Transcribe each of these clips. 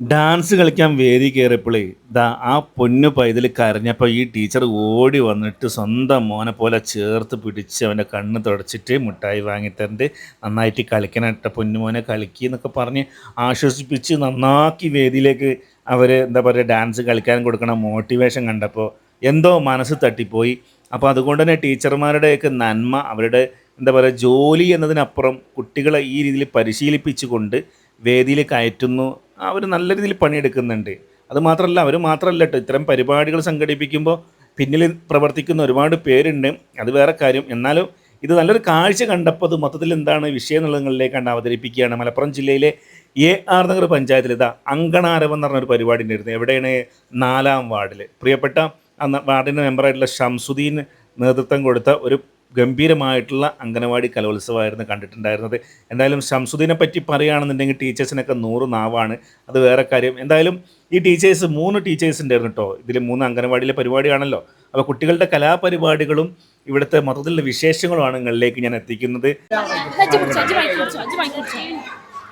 Dance കളിക്കാൻ വേദി കയറിയപ്പോഴേ ദാ ആ പൊന്നു പൈതൽ കരഞ്ഞപ്പോൾ ഈ ടീച്ചർ ഓടി വന്നിട്ട് സ്വന്തം മോനെ പോലെ ചേർത്ത് പിടിച്ച് അവന്റെ കണ്ണ് തുടച്ചിട്ട് മിഠായി വാങ്ങിത്തരണ്ട് നന്നായിട്ട് കളിക്കണട്ട പൊന്നുമോനെ കളിക്കുക എന്നൊക്കെ പറഞ്ഞ് ആശ്വസിപ്പിച്ച് നന്നാക്കി വേദിയിലേക്ക് അവർ എന്താ പറയുക ഡാൻസ് കളിക്കാൻ കൊടുക്കണ മോട്ടിവേഷൻ കണ്ടപ്പോൾ എന്തോ മനസ്സ് തട്ടിപ്പോയി. അപ്പോൾ അതുകൊണ്ട് തന്നെ ടീച്ചർമാരുടെയൊക്കെ നന്മ അവരുടെ എന്താ പറയുക ജോലി എന്നതിനപ്പുറം കുട്ടികളെ ഈ രീതിയിൽ പരിശീലിപ്പിച്ചുകൊണ്ട് വേദിയിൽ കയറ്റുന്നു. അവർ നല്ല രീതിയിൽ പണിയെടുക്കുന്നുണ്ട്. അതുമാത്രമല്ല അവർ മാത്രമല്ല കേട്ടോ ഇത്തരം പരിപാടികൾ സംഘടിപ്പിക്കുമ്പോൾ പിന്നിൽ പ്രവർത്തിക്കുന്ന ഒരുപാട് പേരുണ്ട്. അത് വേറെ കാര്യം. എന്നാലും ഇത് നല്ലൊരു കാഴ്ച കണ്ടപ്പോൾ അത് മൊത്തത്തിൽ എന്താണ് വിഷയം എന്നുള്ളതിലേക്ക് കണ്ട് അവതരിപ്പിക്കുകയാണ്. മലപ്പുറം ജില്ലയിലെ എ ആർ നഗർ പഞ്ചായത്തിൽ ഇതാ അങ്കണാരവം എന്ന് പറഞ്ഞൊരു പരിപാടി ഉണ്ടായിരുന്നു. എവിടെയാണ്? നാലാം വാർഡിൽ പ്രിയപ്പെട്ട ആ ന- വാർഡിന്റെ മെമ്പറായിട്ടുള്ള ഷംസുദ്ദീൻ നേതൃത്വം കൊടുത്ത ഒരു ഗംഭീരമായിട്ടുള്ള അംഗനവാടി കലോത്സവമായിരുന്നു കണ്ടിട്ടുണ്ടായിരുന്നത്. എന്തായാലും ഷംസുദ്ദീനെ പറ്റി പറയുകയാണെന്നുണ്ടെങ്കിൽ ടീച്ചേഴ്സിനൊക്കെ നൂറ് നാവാണ്. അത് വേറെ കാര്യം. എന്തായാലും ഈ ടീച്ചേഴ്സ് മൂന്ന് ടീച്ചേഴ്സ് ഉണ്ടായിരുന്നു കേട്ടോ. ഇതിൽ മൂന്ന് അംഗനവാടിയിലെ പരിപാടിയാണല്ലോ. അപ്പോൾ കുട്ടികളുടെ കലാപരിപാടികളും ഇവിടുത്തെ മൊത്തത്തിലുള്ള വിശേഷങ്ങളുമാണ് നിങ്ങളിലേക്ക് ഞാൻ എത്തിക്കുന്നത്.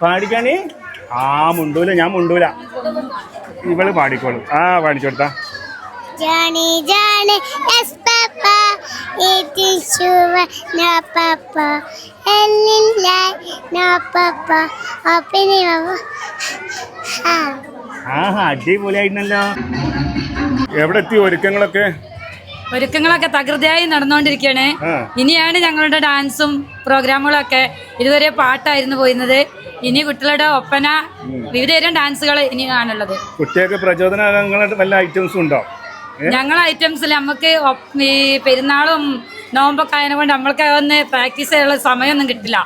പാടിക്കാണേ? ആ മുണ്ടൂല. ഞാൻ മുണ്ടൂല. ഇവൾ പാടിക്കോളൂ. ആ പാടിച്ചു കൊടുത്താ Johnny, Johnny, yes, Papa. It is sure, no, Papa. Ellen, no, Papa. Open it. Ah. ആഹാ അടിപൊളിയായിരുന്നല്ലോ എവിടെ എത്തി ഒരുക്കങ്ങളൊക്കെ ഒരുക്കങ്ങളൊക്കെ തകൃതിയായി നടന്നുകൊണ്ടിരിക്കുകയാണ് ഇനിയാണ് ഞങ്ങളുടെ ഡാൻസും പ്രോഗ്രാമുകളൊക്കെ ഇതുവരെ പാട്ടായിരുന്നു പോയിരുന്നത് ഇനി കുട്ടികളുടെ ഒപ്പന വിവിധതരം ഡാൻസുകൾ ഇനിയാണുള്ളത് കുട്ടികൾക്ക് പ്രചോദനങ്ങളുടെ വല്ല ഐറ്റംസും ഉണ്ടോ ഞങ്ങൾ ഐറ്റംസിൽ നമുക്ക് ഈ പെരുന്നാളും നോമ്പൊക്കെ ആയതിനെ കൊണ്ട് നമ്മൾക്ക് ഒന്ന് പ്രാക്ടീസ് ചെയ്യാനുള്ള സമയമൊന്നും കിട്ടില്ല.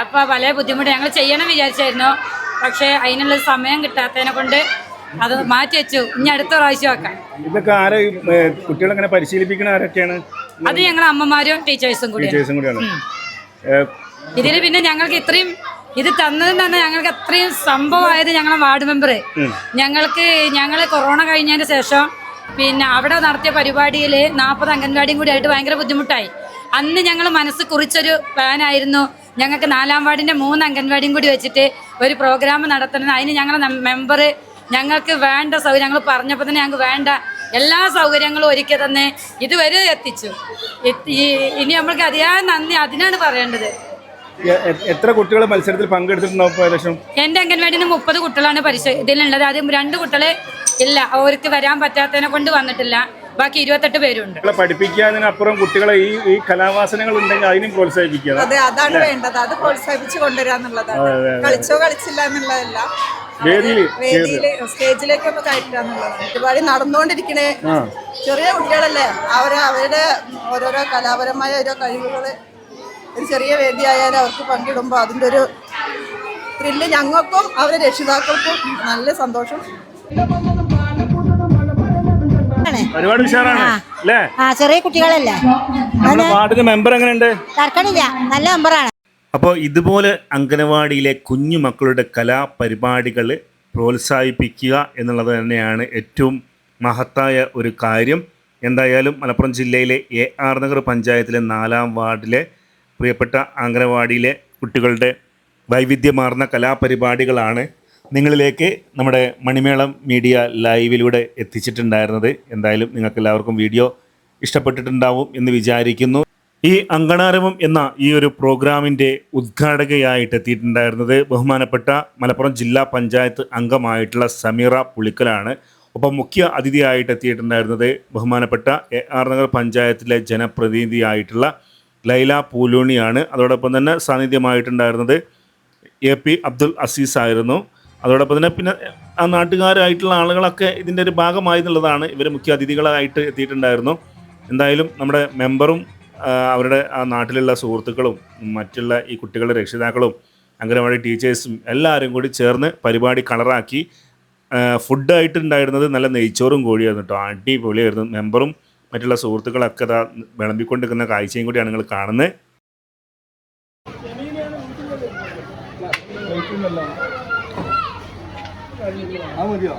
അപ്പോൾ പല ബുദ്ധിമുട്ട് ഞങ്ങൾ ചെയ്യണം വിചാരിച്ചായിരുന്നു. പക്ഷേ അതിനുള്ള സമയം കിട്ടാത്തതിനെ കൊണ്ട് അത് മാറ്റി വെച്ചു. ഇനി അടുത്ത പ്രാവശ്യം ആക്കാം. ഇതൊക്കെ ആരെ കുട്ടികളെങ്ങനെ പരിശീലിപ്പിക്കണ ആരൊക്കെയാണ്? അത് ഞങ്ങൾ അമ്മമാരും ടീച്ചേഴ്സും കൂടി ടീച്ചേഴ്സും കൂടിയാണ്. ഇതിൽ പിന്നെ ഞങ്ങൾക്ക് ഇത്രയും ഇത് തന്നതും തന്നെ ഞങ്ങൾക്ക് അത്രയും സംഭവമായത് ഞങ്ങളെ വാർഡ് മെമ്പർ ഞങ്ങൾക്ക് ഞങ്ങൾ കൊറോണ കഴിഞ്ഞതിന് ശേഷം പിന്നെ അവിടെ നടത്തിയ പരിപാടിയിൽ നാൽപ്പത് അംഗൻവാടിയും കൂടി ആയിട്ട് ഭയങ്കര ബുദ്ധിമുട്ടായി. അന്ന് ഞങ്ങൾ മനസ്സ് കുറിച്ചൊരു പ്ലാനായിരുന്നു ഞങ്ങൾക്ക് നാലാം വാർഡിന്റെ മൂന്ന് അംഗൻവാടിയും കൂടി വെച്ചിട്ട് ഒരു പ്രോഗ്രാം നടത്തണം. അതിന് ഞങ്ങളെ മെമ്പർ ഞങ്ങൾക്ക് വേണ്ട സൗകര്യം ഞങ്ങൾ പറഞ്ഞപ്പോൾ തന്നെ ഞങ്ങൾക്ക് വേണ്ട എല്ലാ സൗകര്യങ്ങളും ഒരുക്കി തന്നെ ഇതുവരെ എത്തിച്ചു. എത്തി- ഇനി നമ്മൾക്ക് അതിയായ നന്ദി അതിനാണ് പറയേണ്ടത്. എത്ര കുട്ടികൾ മത്സരത്തിൽ പങ്കെടുത്തിട്ടുണ്ടാവും എന്റെ അംഗൻവാടിയിൽ നിന്ന് മുപ്പത് കുട്ടികളാണ് പരിശോ ഇതിലുള്ളത്. ആദ്യം രണ്ട് കുട്ടികളെ ഇല്ല അവർക്ക് വരാൻ പറ്റാത്തതിനെ കൊണ്ട് വന്നിട്ടില്ല. ബാക്കി ഇരുപത്തെട്ട് പേരുണ്ട്. പഠിപ്പിക്കാതിനപ്പുറം കുട്ടികളെ ഈ ഈ കലാവാസനകൾ ഉണ്ടെങ്കിൽ അതിനും പ്രോത്സാഹിപ്പിക്കുക. അതെ അതാണ് വേണ്ടത്. അത് പ്രോത്സാഹിപ്പിച്ച് കൊണ്ടുവരാന്നുള്ളതാണ് കളിച്ചോ കളിച്ചില്ല എന്നുള്ളതല്ല. വേദിയിൽ സ്റ്റേജിലേക്ക് ഒന്ന് കയറ്റുക എന്നുള്ളതാണ്. പരിപാടി നടന്നുകൊണ്ടിരിക്കണേ. ചെറിയ കുട്ടികളല്ലേ. അവർ അവരുടെ ഓരോരോ കലാപരമായ ഓരോ കഴിവുകൾ ഒരു ചെറിയ വേദി വേദിയായാലും അവർക്ക് പങ്കിടുമ്പോൾ അതിന്റെ ഒരു ത്രില്ല് ഞങ്ങൾക്കും അവരുടെ രക്ഷിതാക്കൾക്കും നല്ല സന്തോഷം. ഒരുപാട് ഉഷാറാണ് അല്ലേ? ആ ചെറിയ കുട്ടികളല്ലേ? നമ്മുടെ വാർഡിന്റെ മെമ്പർ എങ്ങനെയുണ്ട്? തർക്കണില്ല നല്ല മെമ്പറാണ്. അപ്പോൾ ഇതുപോലെ അംഗനവാടിയിലെ കുഞ്ഞു മക്കളുടെ കലാപരിപാടികൾ പ്രോത്സാഹിപ്പിക്കുക എന്നുള്ളത് തന്നെയാണ് ഏറ്റവും മഹത്തായ ഒരു കാര്യം. എന്തായാലും മലപ്പുറം ജില്ലയിലെ എ ആർ നഗർ പഞ്ചായത്തിലെ നാലാം വാർഡിലെ പ്രിയപ്പെട്ട അംഗനവാടിയിലെ കുട്ടികളുടെ വൈവിധ്യമാർന്ന കലാപരിപാടികളാണ് നിങ്ങളിലേക്ക് നമ്മുടെ മണിമേളം മീഡിയ ലൈവിലൂടെ എത്തിച്ചിട്ടുണ്ടായിരുന്നത്. എന്തായാലും നിങ്ങൾക്ക് എല്ലാവർക്കും വീഡിയോ ഇഷ്ടപ്പെട്ടിട്ടുണ്ടാവും എന്ന് വിചാരിക്കുന്നു. ഈ അങ്കണാരവം എന്ന ഈ ഒരു പ്രോഗ്രാമിന്റെ ഉദ്ഘാടകയായിട്ട് എത്തിയിട്ടുണ്ടായിരുന്നത് ബഹുമാനപ്പെട്ട മലപ്പുറം ജില്ലാ പഞ്ചായത്ത് അംഗമായിട്ടുള്ള സമീറ പുളിക്കലാണ്. ഒപ്പം മുഖ്യ അതിഥിയായിട്ട് എത്തിയിട്ടുണ്ടായിരുന്നത് ബഹുമാനപ്പെട്ട എ ആർ നഗർ പഞ്ചായത്തിലെ ജനപ്രതിനിധിയായിട്ടുള്ള ലൈല പൂലൂണിയാണ്. അതോടൊപ്പം തന്നെ സാന്നിധ്യമായിട്ടുണ്ടായിരുന്നത് എ പി അബ്ദുൽ അസീസ് ആയിരുന്നു. അതോടൊപ്പം തന്നെ പിന്നെ ആ നാട്ടുകാരായിട്ടുള്ള ആളുകളൊക്കെ ഇതിന്റെ ഒരു ഭാഗമായി എന്നുള്ളതാണ് ഇവർ മുഖ്യ അതിഥികളായിട്ട് എത്തിയിട്ടുണ്ടായിരുന്നു. എന്തായാലും നമ്മുടെ മെമ്പറും അവരുടെ ആ നാട്ടിലുള്ള സുഹൃത്തുക്കളും മറ്റുള്ള ഈ കുട്ടികളുടെ രക്ഷിതാക്കളും അംഗനവാടി ടീച്ചേഴ്സും എല്ലാവരും കൂടി ചേർന്ന് പരിപാടി കളറാക്കി ഫുഡായിട്ടുണ്ടായിരുന്നത് നല്ല നെയ്ച്ചോറും കോഴിയായിരുന്നു കേട്ടോ. അടിപൊളിയായിരുന്നു. മെമ്പറും മറ്റുള്ള സുഹൃത്തുക്കളൊക്കെ അതാ വിളമ്പിക്കൊണ്ടിരിക്കുന്ന കാഴ്ചയും കൂടിയാണ് നിങ്ങൾ കാണുന്നത്. അത് മതിയോ?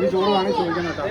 ഈ ചോറ് വാങ്ങി കേട്ടോ.